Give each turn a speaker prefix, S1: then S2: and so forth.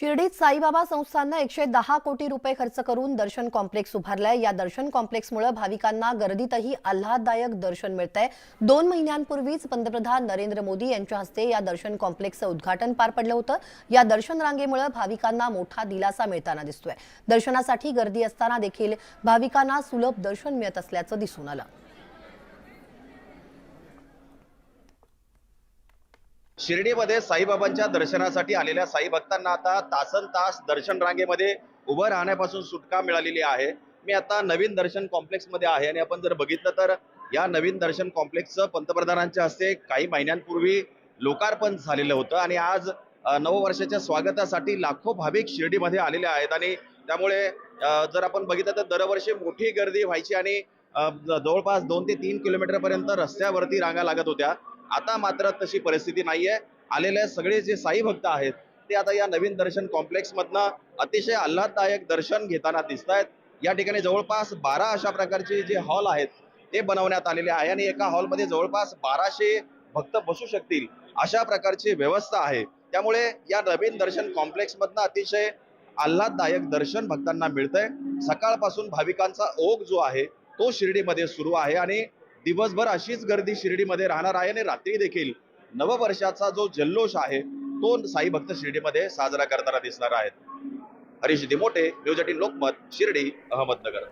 S1: शिर्डीत साईबाबा संस्थाननं एकशे दहा कोटी रुपये खर्च करून दर्शन कॉम्प्लेक्स उभारलाय. या दर्शन कॉम्प्लेक्समुळे भाविकांना गर्दीतही आल्हाददायक दर्शन मिळतंय. दोन महिन्यांपूर्वीच पंतप्रधान नरेंद्र मोदी यांच्या हस्ते या दर्शन कॉम्प्लेक्सचं उद्घाटन पार पडलं होतं. या दर्शन रांगेमुळे भाविकांना मोठा दिलासा मिळताना दिसतोय. दर्शनासाठी गर्दी असताना देखील भाविकांना सुलभ दर्शन मिळत असल्याचं दिसून आलं.
S2: शिर्डीमध्ये साईबाबांच्या दर्शनासाठी आलेल्या साई भक्तांना आता तासन तास दर्शन रांगेमध्ये उभं राहण्यापासून सुटका मिळालेली आहे. मी आता नवीन दर्शन कॉम्प्लेक्समध्ये आहे आणि आपण जर बघितलं तर या नवीन दर्शन कॉम्प्लेक्सचं पंतप्रधानांच्या हस्ते काही महिन्यांपूर्वी लोकार्पण झालेलं होतं आणि आज नववर्षाच्या स्वागतासाठी लाखो भाविक शिर्डीमध्ये आलेले आहेत आणि त्यामुळे जर आपण बघितलं तर दरवर्षी मोठी गर्दी व्हायची आणि जवळपास दोन ते तीन किलोमीटरपर्यंत रस्त्यावरती रांगा लागत होत्या. आता मात्र तशी परिस्थिती नाही आहे आलेले सगळे जे साई भक्त आहेत ते आता या नवीन दर्शन कॉम्प्लेक्समधनं अतिशय आल्हाददायक दर्शन घेताना दिसत आहेत या ठिकाणी जवळपास बारा अशा प्रकारचे जे हॉल आहेत ते बनवण्यात आलेले आहे आणि एका हॉलमध्ये जवळपास बाराशे भक्त बसू शकतील अशा प्रकारची व्यवस्था आहे. त्यामुळे या नवीन दर्शन कॉम्प्लेक्समधनं अतिशय आल्हाददायक दर्शन भक्तांना मिळतंय. सकाळपासून भाविकांचा ओघ जो आहे तो शिर्डीमध्ये सुरू आहे आणि दिवसभर अशीच गर्दी शिर्डीमध्ये राहणार आहे आणि रात्री देखील नववर्षाचा जो जल्लोष आहे तो साई भक्त शिर्डीमध्ये साजरा करताना दिसणार आहेत. Harish Dimote news eighteen Lokmat Shirdi Ahmednagar.